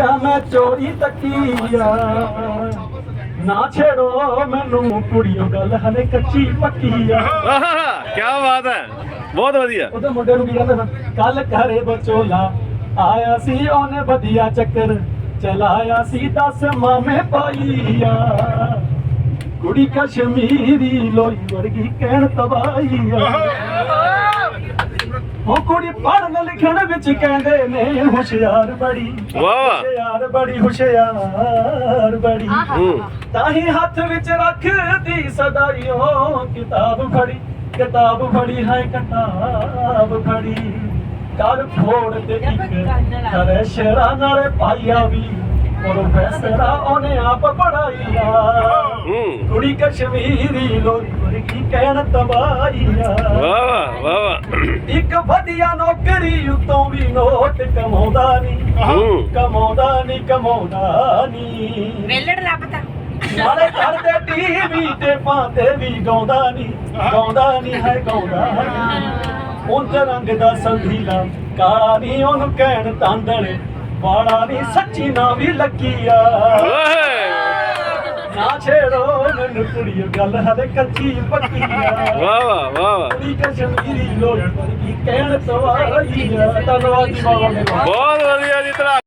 ਮੈਂ ਚੋਰੀ ਤੱਕੀਆ ਨਾ ਛੇੜੋ ਮੈਨੂੰ ਕੁੜੀਓ ਗੱਲ ਹਲੇ ਕੱਚੀ ਪੱਕੀ ਆ। ਆਹਾ ਕੀ ਬਾਤ ਹੈ। ਬਹੁਤ ਵਧੀਆ। ਉਹਦੇ ਮੁੰਡੇ ਨੂੰ ਕੀ ਕਹਿੰਦੇ ਕੱਲ ਘਰੇ ਬਚੋਲਾ ਆਇਆ ਸੀ ਉਹਨੇ ਵਧੀਆ ਚੱਕਰ ਚਲਾਇਆ ਸੀ ਦਸ ਮਾਮੇ ਪਾਈਆ ਕੁੜੀ ਕਸ਼ਮੀਰੀ ਲੋਈ ਵਰਗੀ ਕਹਿਣ ਤਬਾਈਆ ਉਹ ਕੁੜੀ ਪੜ੍ਹਨ ਲਿਖਣ ਵਿੱਚ ਕਹਿੰਦੇ ਨੇ ਹੁਸ਼ਿਆਰ ਬੜੀ ਵਾਹ। ਵਾਹ ਹੁਸ਼ਿਆਰ ਬੜੀ ਹੁਸ਼ਿਆਰ ਬੜੀ। ਤਾਂ ਹੀ। ਹੱਥ ਵਿੱਚ ਰੱਖਦੀ ਸਦਾਈਓ ਕਿਤਾਬ ਫੜੀ ਕਿਤਾਬ ਫੜੀ ਹੈ ਕਿਤਾਬ ਫੜੀ। ਕਰ ਫੋੜ ਤੇ ਇੱਕ ਕਰੇ ਸ਼ੇਰਾਂ ਨਾਲੇ ਪਾਈਆ ਵੀ। ਪ੍ਰੋਫੈਸਰਾ ਉਹਨੇ ਆਪ ਪੜਾਈਆ ਕੁੜੀ ਕਸ਼ਮੀਰੀ ਲੋਈ ਵਰਗੀ ਕਹਿਣ ਤਬਾਈਆ ਵਧੀਆ ਨੌਕਰੀ ਉਤੋਂ ਵੀ ਨੋਟ ਕਮਾਉਂਦਾ ਨਹੀਂ। ਕਮਾਉਂਦਾ ਨਹੀਂ ਕਮਾਉਂਦਾ ਨਹੀਂ। ਵੇਲੜ ਲੱਭਦਾ ਨਾਲੇ ਘਰ ਦੇ ਟੀਵੀ ਤੇ ਪਾਤੇ ਵੀ ਗਾਉਂਦਾ ਨਹੀਂ। ਗਾਉਂਦਾ ਨਹੀਂ ਹੈ ਗਾਉਂਦਾ ਨਹੀਂ ਉਹ ਰੰਗ ਦਾ ਸੰਧੀਲਾ ਕਾਲਾ ਨਹੀਂ ਉਹਨੂੰ ਕਹਿਣ ਤਾਂਦਲੇ। ਵਾਲਾ ਨਹੀਂ ਸੱਚੀ ਨਾ ਵੀ ਲੱਗੀਆ। ਓਏ ਨਾ ਛੇੜੋ ਮੈਨੂੰ ਗੱਲ ਹਲੇ ਕੱਚੀ ਪੱਕੀ ਆ। ਵਾਹ ਵਾਹ ਵਾਹ ਵਾਹ। ਕੁੜੀ ਕਸ਼ਮੀਰੀ ਧੰਨਵਾਦ ਜੀ ਬਾਬਾ ਮੇਰਾ ਬਹੁਤ ਵਧੀਆ ਜੀ ਤਰਾ